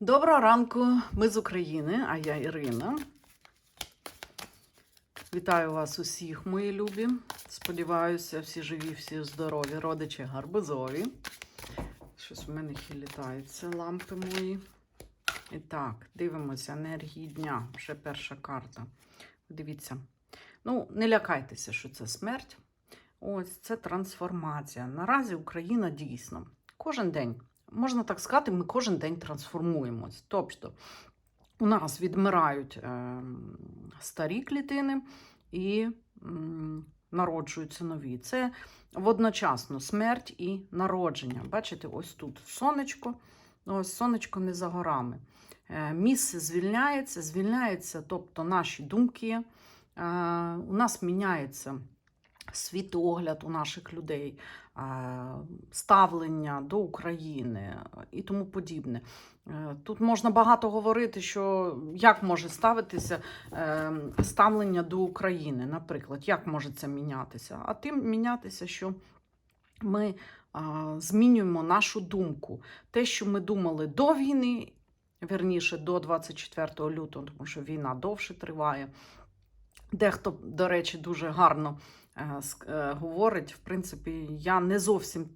Доброго ранку, ми з України, а я Ірина. Вітаю вас усіх, мої любі. Сподіваюся, всі живі, всі здорові, родичі гарбузові. Щось в мене хилітаються лампи мої. І так, дивимося енергії дня. Вже перша карта. Дивіться. Ну, не лякайтеся, що це смерть. Ось це трансформація. Наразі Україна дійсно кожен день можна так сказати, ми кожен день трансформуємось. Тобто у нас відмирають е, старі клітини і народжуються нові. Це водночасно смерть і народження. Бачите, ось тут сонечко, ось сонечко не за горами. Е, місце звільняється, звільняється, тобто наші думки. Е, у нас міняється світогляд у наших людей, ставлення до України і тому подібне. Е, Тут можна багато говорити, що як може ставитися е, ставлення до України, наприклад, як може це мінятися? А тим мінятися, що ми змінюємо нашу думку. Те, що ми думали до війни, верніше до 24 лютого, тому що війна довше триває. Дехто, до речі, дуже гарно е, е, говорить. В принципі, я не зовсім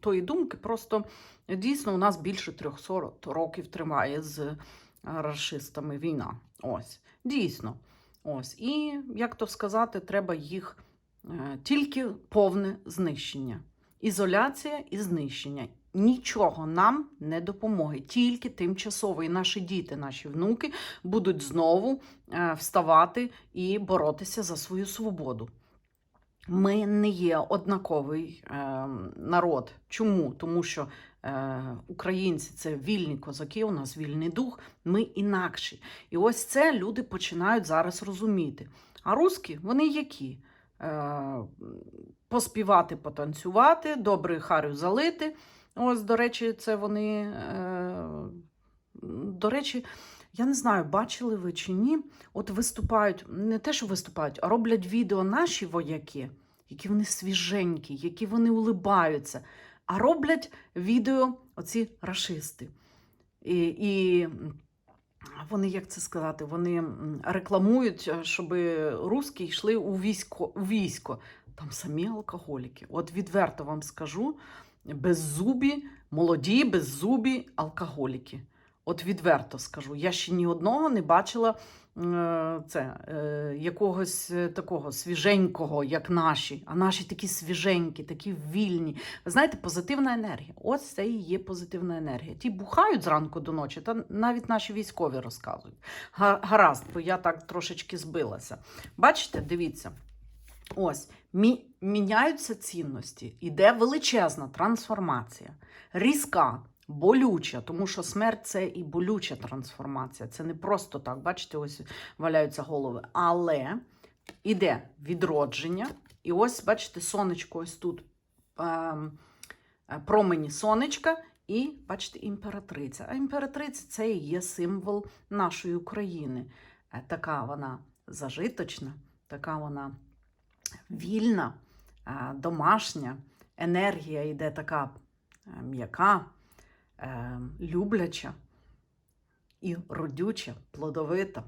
тої думки, просто дійсно у нас більше 300 років триває з е, расистами війна. Ось, дійсно. Ось. І, як то сказати, треба їх е, тільки повне знищення. Ізоляція і знищення. Нічого нам не допоможе, тільки тимчасово. І наші діти, наші внуки будуть знову е, вставати і боротися за свою свободу. Ми не є однаковий е, народ. Чому? Тому що е, українці це вільні козаки, у нас вільний дух, ми інакші. І ось це люди починають зараз розуміти. А русські, вони які? Е, поспівати, потанцювати, добре харю залити. Ось, до речі, це вони. Е, до речі, я не знаю, бачили ви чи ні. От виступають, не те, що виступають, а роблять відео наші вояки, які вони свіженькі, які вони улибаються. А роблять відео оці рашисти. І, і вони, як це сказати, вони рекламують, е, щоб русські йшли у військо, у військо. Там самі алкоголіки. От відверто вам скажу, беззубі, молоді, беззубі алкоголіки. От відверто скажу, я ще ні одного не бачила е, це, е, якогось е, такого свіженького, як наші. А наші такі свіженькі, такі вільні. Ви знаєте, позитивна енергія. Ось це і є позитивна енергія. Ті бухають зранку до ночі, та навіть наші військові розказують. Га- Гаразд, бо я так трошечки збилася. Бачите, дивіться. Ось мі- міняються цінності, іде величезна трансформація, різка, болюча, тому що смерть це і болюча трансформація. Це не просто так, бачите, ось валяються голови. Але іде відродження, і ось, бачите, сонечко ось тут ем, промені сонечка, і бачите, імператриця. А імператриця це і є символ нашої України. Е, Така вона зажиточна, така вона вільна, е, домашня, енергія йде така е, м'яка, е, любляча і родюча, плодовита.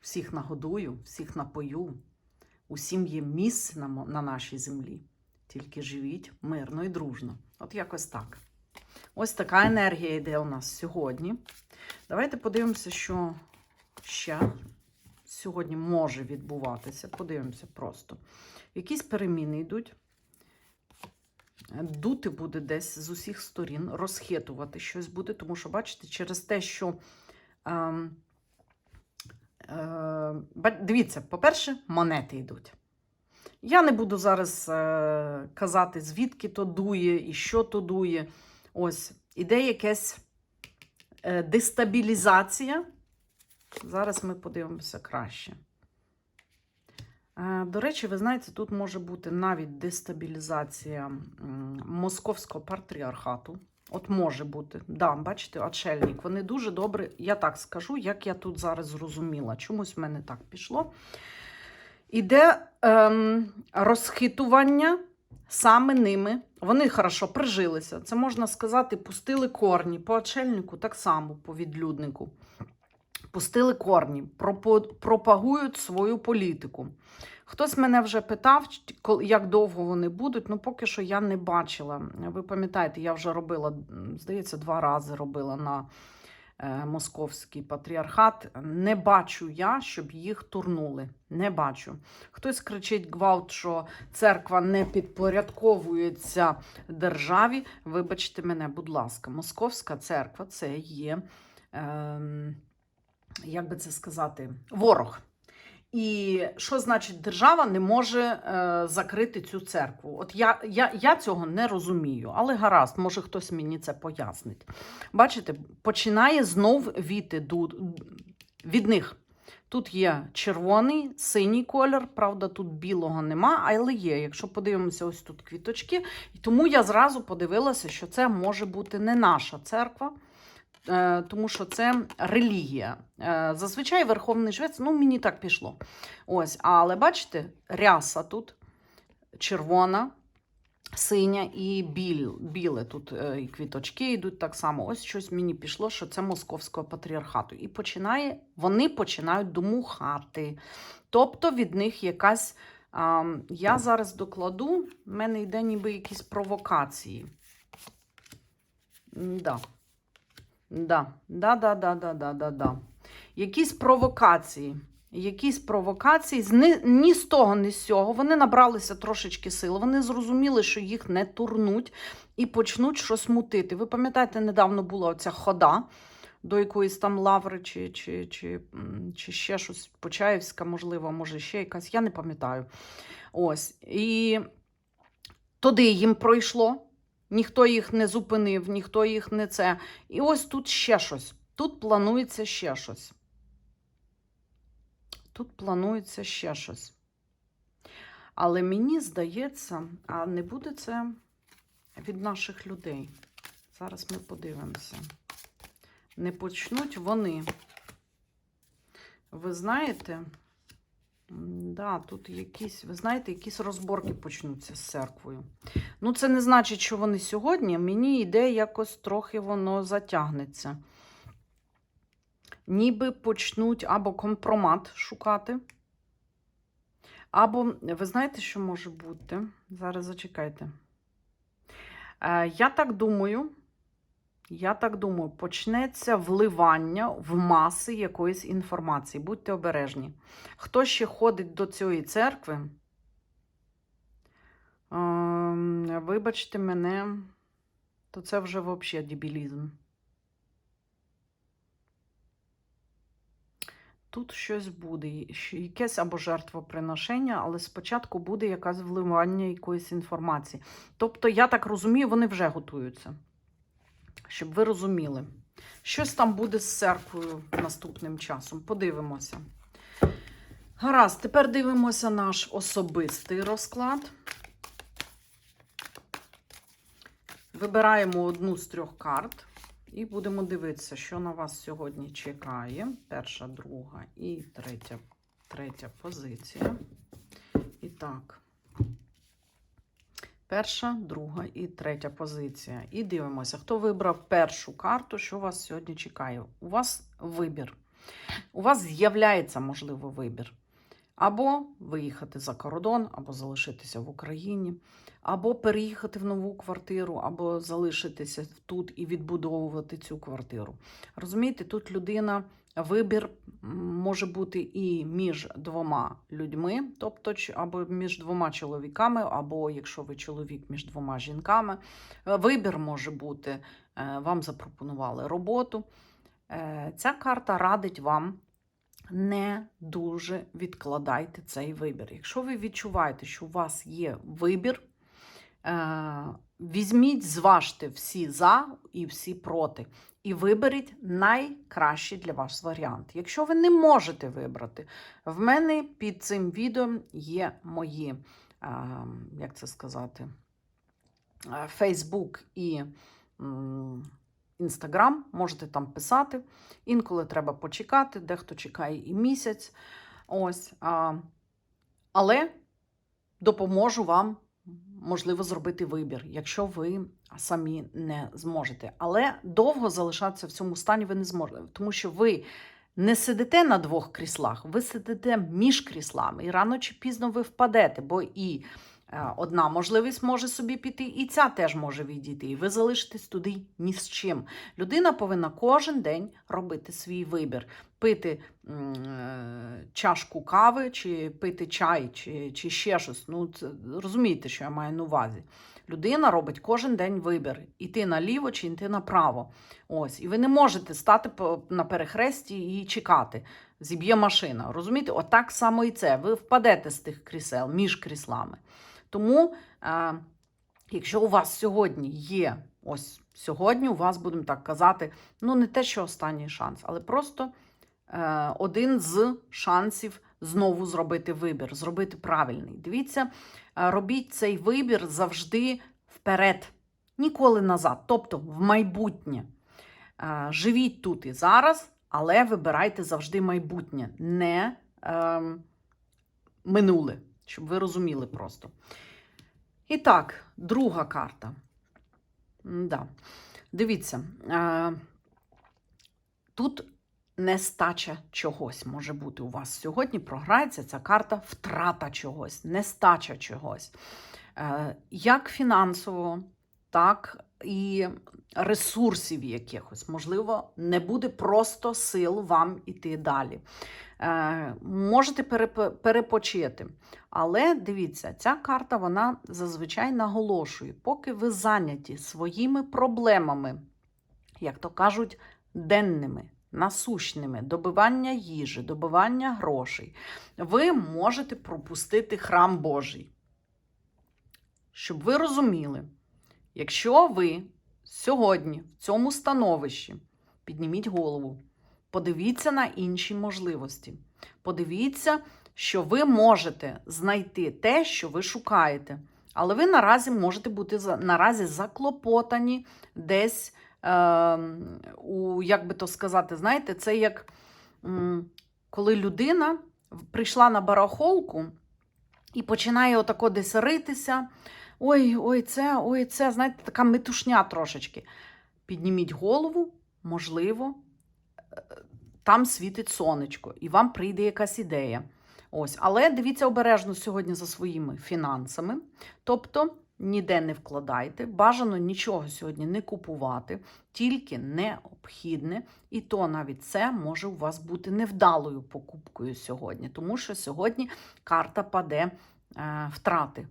Всіх нагодую, всіх напою. Усім є місце на, на нашій землі. Тільки живіть мирно і дружно. От якось так. Ось така енергія йде у нас сьогодні. Давайте подивимося, що ще сьогодні може відбуватися. Подивимося просто. Якісь переміни йдуть. Дути буде десь з усіх сторін, розхитувати щось буде, тому що, бачите, через те, що. ем, е, дивіться, по-перше, монети йдуть. Я не буду зараз е, казати, звідки то дує і що то дує. Ось, іде якась е, дестабілізація. Зараз ми подивимося краще. Е, До речі, ви знаєте, тут може бути навіть дестабілізація московського патріархату. От може бути. Да, бачите, отшельник. Вони дуже добре, я так скажу, як я тут зараз зрозуміла. Чомусь в мене так пішло. Іде ем, розхитування саме ними вони хорошо прижилися. Це можна сказати, пустили корні по очельнику, так само по відлюднику. Пустили корні, пропагують свою політику. Хтось мене вже питав, як довго вони будуть. Ну, поки що я не бачила. Ви пам'ятаєте, я вже робила, здається, два рази робила на е, московський патріархат. Не бачу я, щоб їх турнули. Не бачу. Хтось кричить гвалт, що церква не підпорядковується державі. Вибачте мене, будь ласка, Московська церква це є, ем, як би це сказати, ворог. І що значить держава не може е, закрити цю церкву? От я, я, я цього не розумію, але гаразд, може хтось мені це пояснить. Бачите, починає знов віти від них. Тут є червоний, синій колір, правда, тут білого нема, але є. Якщо подивимося, ось тут квіточки. І тому я зразу подивилася, що це може бути не наша церква, тому що це релігія. Е, Зазвичай Верховний Жрець, ну мені так пішло. Ось, але бачите, ряса тут червона, синя і біль, біле. Тут е, і квіточки йдуть так само. Ось щось мені пішло, що це московського патріархату. І починає, вони починають домухати. Тобто від них якась. Я зараз докладу, в мене йде ніби якісь провокації. Да. Да, да, да, да, да, да, да, да. Якісь провокації. Якісь провокації ні з того, ні з цього. Вони набралися трошечки сил. Вони зрозуміли, що їх не турнуть і почнуть щось мутити. Ви пам'ятаєте, недавно була оця хода до якоїсь там лаври, чи, чи, чи, чи ще щось Почаївська, можливо, може ще якась, я не пам'ятаю. Ось. І туди їм пройшло. Ніхто їх не зупинив, ніхто їх не це. І ось тут ще щось. Тут планується ще щось. Тут планується ще щось. Але мені здається, а не буде це від наших людей. Зараз ми подивимося. Не почнуть вони. Ви знаєте, да, тут якісь, ви знаєте, якісь розборки почнуться з церквою. Ну, це не значить, що вони сьогодні. Мені йде якось трохи воно затягнеться. Ніби почнуть або компромат шукати. Або, ви знаєте, що може бути? Зараз зачекайте. Е, я так думаю, я так думаю, почнеться вливання в маси якоїсь інформації. Будьте обережні. Хто ще ходить до цієї церкви? Ем, Вибачте мене, то це вже взагалі дебілізм. Тут щось буде, якесь або жертвоприношення, але спочатку буде якесь вливання якоїсь інформації. Тобто, я так розумію, вони вже готуються. Щоб ви розуміли. Щось там буде з церквою наступним часом. Подивимося. Гаразд, тепер дивимося наш особистий розклад. Вибираємо одну з трьох карт і будемо дивитися, що на вас сьогодні чекає. Перша, друга і третя, третя позиція. І так. Перша, друга і третя позиція. І дивимося, хто вибрав першу карту, що вас сьогодні чекає. У вас вибір. У вас з'являється, можливо, вибір. Або виїхати за кордон, або залишитися в Україні, або переїхати в нову квартиру, або залишитися тут і відбудовувати цю квартиру. Розумієте, тут людина, вибір може бути і між двома людьми, тобто або між двома чоловіками, або якщо ви чоловік між двома жінками. Е, Вибір може бути, е, вам запропонували роботу. Е, Ця карта радить вам не дуже відкладайте цей вибір. Якщо ви відчуваєте, що у вас є вибір, візьміть, зважте всі за і всі проти. І виберіть найкращий для вас варіант. Якщо ви не можете вибрати, в мене під цим відео є мої, е, як це сказати, е, Facebook і Instagram. Можете там писати. Інколи треба почекати, дехто чекає і місяць. Ось. Але допоможу вам можливо зробити вибір, якщо ви самі не зможете. Але довго залишатися в цьому стані ви не зможете, тому що ви не сидите на двох кріслах, ви сидите між кріслами, і рано чи пізно ви впадете, бо і одна можливість може собі піти, і ця теж може відійти. І ви залишитесь туди ні з чим. Людина повинна кожен день робити свій вибір. Пити е, чашку кави, чи пити чай, чи, чи ще щось. Ну, це, розумієте, що я маю на увазі. Людина робить кожен день вибір: іти наліво чи йти направо. Ось, і ви не можете стати на перехресті і чекати. Зіб'є машина. Розумієте? Отак само і це. Ви впадете з тих крісел між кріслами. Тому, е, якщо у вас сьогодні є, ось сьогодні у вас, будемо так казати, ну не те, що останній шанс, але просто е, один з шансів знову зробити вибір, зробити правильний. Дивіться, е, робіть цей вибір завжди вперед, ніколи назад, тобто в майбутнє. Е, Живіть тут і зараз, але вибирайте завжди майбутнє, не е, минуле, щоб ви розуміли просто. І так, друга карта. Да. Дивіться, е, тут нестача чогось може бути у вас сьогодні. Програється ця карта втрата чогось, нестача чогось. Е, як фінансово, так і ресурсів якихось. Можливо, не буде просто сил вам іти далі. Е, можете переп- перепочити. Але дивіться, ця карта вона зазвичай наголошує, поки ви зайняті своїми проблемами, як то кажуть, денними, насущними, добивання їжі, добивання грошей, ви можете пропустити храм Божий. Щоб ви розуміли, якщо ви сьогодні в цьому становищі підніміть голову, подивіться на інші можливості. Подивіться, що ви можете знайти те, що ви шукаєте. Але ви наразі можете бути наразі заклопотані десь, е, у, як би то сказати, знаєте, це як м, коли людина прийшла на барахолку і починає отако десь ритися. Ой, ой, це, ой, це, знаєте, така метушня трошечки. Підніміть голову, можливо, е, там світить сонечко, і вам прийде якась ідея. Ось, але дивіться обережно сьогодні за своїми фінансами. Тобто ніде не вкладайте, бажано нічого сьогодні не купувати, тільки необхідне. І то навіть це може у вас бути невдалою покупкою сьогодні, тому що сьогодні карта паде е, втрати.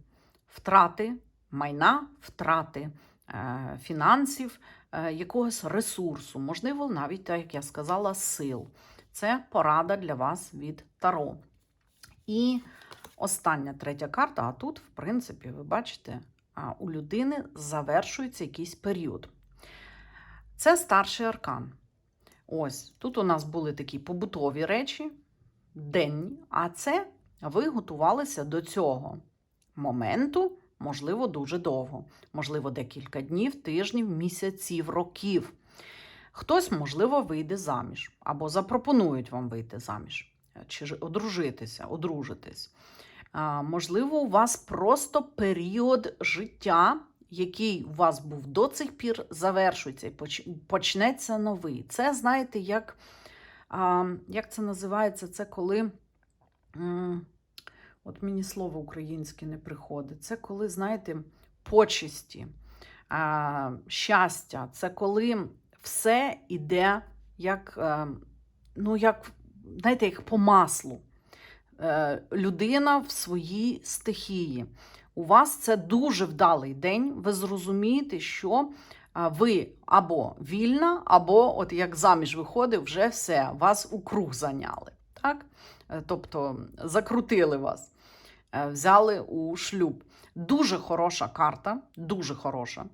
Втрати майна, втрати е, фінансів, е, якогось ресурсу, можливо, навіть, так як я сказала, сил. Це порада для вас від Таро. І остання третя карта, а тут, в принципі, ви бачите, у людини завершується якийсь період. Це старший аркан. Ось тут у нас були такі побутові речі, денні, а це ви готувалися до цього моменту, можливо, дуже довго, можливо, декілька днів, тижнів, місяців, років. Хтось, можливо, вийде заміж або запропонують вам вийти заміж, е, чи одружитися, одружитись. Можливо, у вас просто період життя, який у вас був до цих пір, завершується і поч- почнеться новий. Це, знаєте, як, як це називається? Це коли. От мені слово українське не приходить. Це коли, знаєте, почесті, а, щастя, це коли все іде як, е, ну, як, знаєте, як по маслу. Е, Людина в своїй стихії. У вас це дуже вдалий день. Ви зрозумієте, що ви або вільна, або, от як заміж виходить, вже все, вас у круг зайняли. Так? Е, Тобто закрутили вас, взяли у шлюб. Дуже хороша карта, дуже хороша.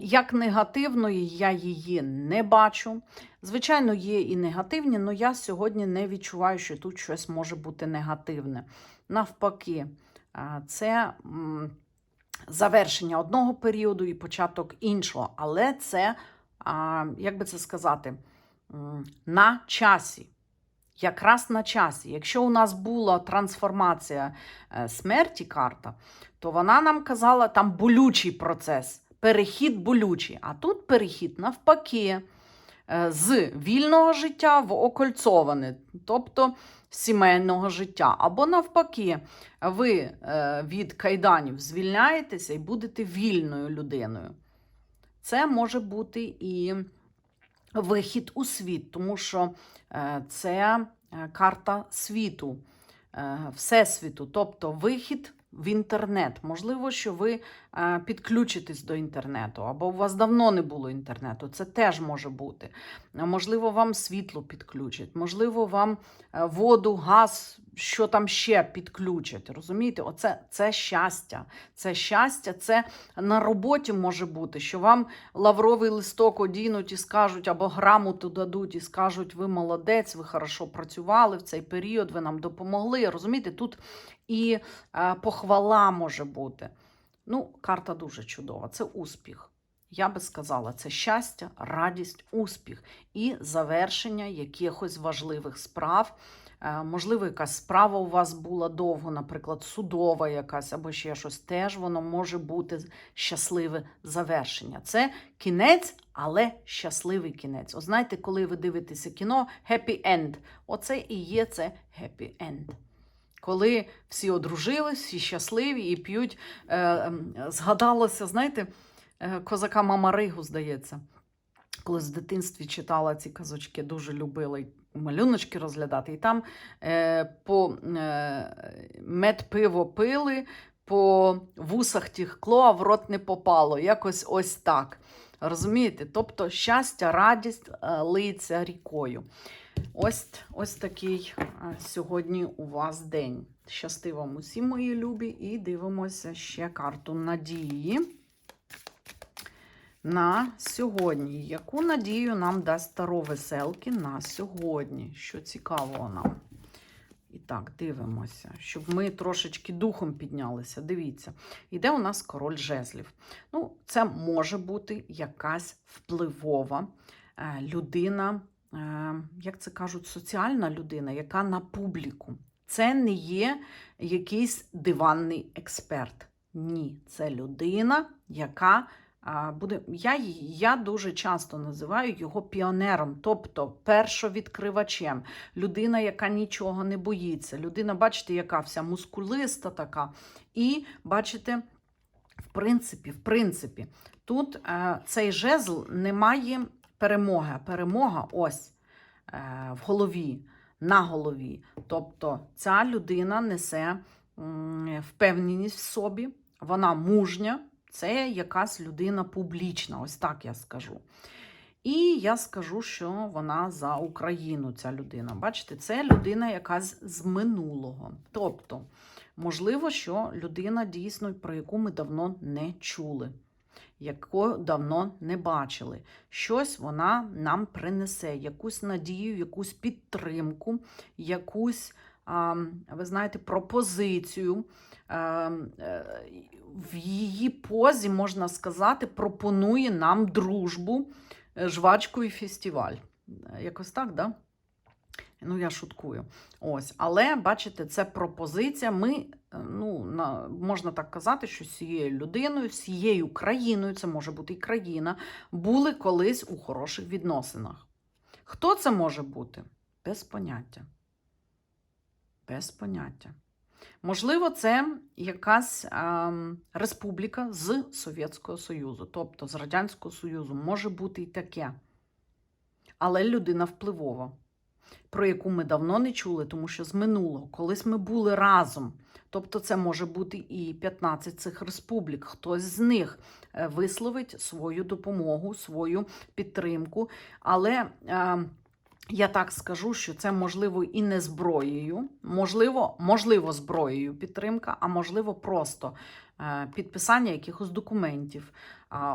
Як негативної я її не бачу. Звичайно, є і негативні, але я сьогодні не відчуваю, що тут щось може бути негативне. Навпаки, це завершення одного періоду і початок іншого. Але це, як би це сказати, на часі. Якраз на часі. Якщо у нас була трансформація е, смерті карта, то вона нам казала там болючий процес, перехід болючий. А тут перехід навпаки е, з вільного життя в окольцоване, тобто сімейного життя. Або навпаки, ви е, від кайданів звільняєтеся і будете вільною людиною. Це може бути і вихід у світ, тому що е, це е, карта світу, е, всесвіту, тобто вихід в інтернет. Можливо, що ви е, підключитесь до інтернету, або у вас давно не було інтернету. Це теж може бути. Можливо, вам світло підключать, можливо, вам е, воду, газ, що там ще підключать. Розумієте? Оце це щастя. Це щастя, це на роботі може бути, що вам лавровий листок одінуть і скажуть, або грамоту дадуть і скажуть, ви молодець, ви хорошо працювали в цей період, ви нам допомогли. Розумієте, тут і е, похвала може бути. Ну, карта дуже чудова. Це успіх. Я би сказала, це щастя, радість, успіх і завершення якихось важливих справ. Е, Можливо, якась справа у вас була довго, наприклад, судова якась або ще щось. Теж воно може бути щасливе завершення. Це кінець, але щасливий кінець. О, знаєте, коли ви дивитеся кіно, happy end. Оце і є це happy end. Коли всі одружились, всі щасливі і п'ють, е, згадалося, знаєте, е, козака Мамаригу, здається. Коли з дитинстві читала ці казочки, дуже любила малюночки розглядати. І там е, по е, мед пиво пили, по вусах тіхло, а в рот не попало. Якось ось так. Розумієте? Тобто щастя, радість е, лиється рікою. Ось, ось такий сьогодні у вас день. Щасти вам усім, мої любі, і дивимося ще карту надії на сьогодні. Яку надію нам дасть Таро веселки на сьогодні? Що цікавого нам? І так, дивимося, щоб ми трошечки духом піднялися. Дивіться, іде у нас король жезлів. Ну, це може бути якась впливова е, людина, як це кажуть, соціальна людина, яка на публіку. Це не є якийсь диванний експерт. Ні, це людина, яка буде. Я, я дуже часто називаю його піонером, тобто першовідкривачем. Людина, яка нічого не боїться. Людина, бачите, яка вся мускулиста така. І бачите, в принципі, в принципі, тут е, цей жезл не має перемоги. а Перемога ось е, в голові, на голові. Тобто ця людина несе впевненість в собі, вона мужня, це якась людина публічна, ось так я скажу. І я скажу, що вона за Україну, ця людина. Бачите, це людина якась з минулого. Тобто, можливо, що людина дійсно, про яку ми давно не чули, яку давно не бачили. Щось вона нам принесе, якусь надію, якусь підтримку, якусь, ви знаєте, пропозицію. Е, в її позі, можна сказати, пропонує нам дружбу, е, жвачку і фестиваль. Е, Якось так, да? Ну, я шуткую. Ось, але бачите, це пропозиція. Ми, е, ну, на, можна так казати, що з цією людиною, з цією країною, це може бути і країна, були колись у хороших відносинах. Хто це може бути? Без поняття. Без поняття. Можливо, це якась ем, республіка з Совєтського Союзу, тобто з Радянського Союзу. Може бути і таке. Але людина впливова, про яку ми давно не чули, тому що з минулого, колись ми були разом. Тобто, це може бути і 15 цих республік. Хтось з них е, висловить свою допомогу, свою підтримку. Але. Я так скажу, що це можливо і не зброєю, можливо, можливо, зброєю підтримка, а можливо, просто е, підписання якихось документів,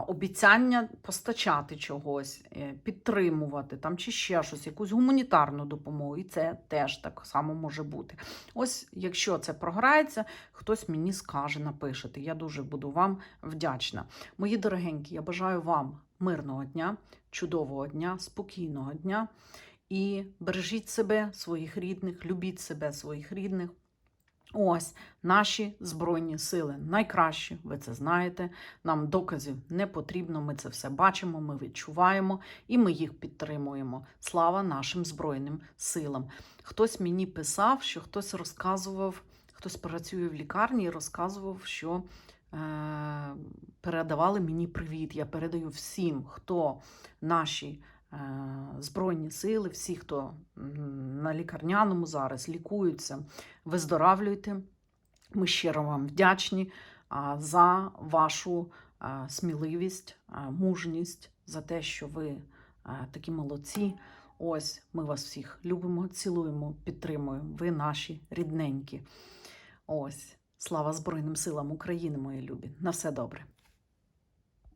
обіцяння постачати чогось, е, підтримувати там чи ще щось, якусь гуманітарну допомогу. І це теж так само може бути. Ось, якщо це програється, хтось мені скаже, напишете. Я дуже буду вам вдячна. Мої дорогенькі, я бажаю вам мирного дня, чудового дня, спокійного дня. І бережіть себе, своїх рідних, любіть себе, своїх рідних. Ось наші Збройні сили найкращі, ви це знаєте. Нам доказів не потрібно, ми це все бачимо, ми відчуваємо і ми їх підтримуємо. Слава нашим Збройним силам. Хтось мені писав, що хтось розказував, хтось працює в лікарні і розказував, що е, передавали мені привіт. Я передаю всім, хто наші. Е, Збройні сили, всі, хто на лікарняному зараз лікуються, виздоравлюйте. Ми щиро вам вдячні за вашу сміливість, мужність, за те, що ви такі молодці. Ось ми вас всіх любимо, цілуємо, підтримуємо. Ви наші рідненькі. Ось, слава Збройним силам України, мої любі. На все добре.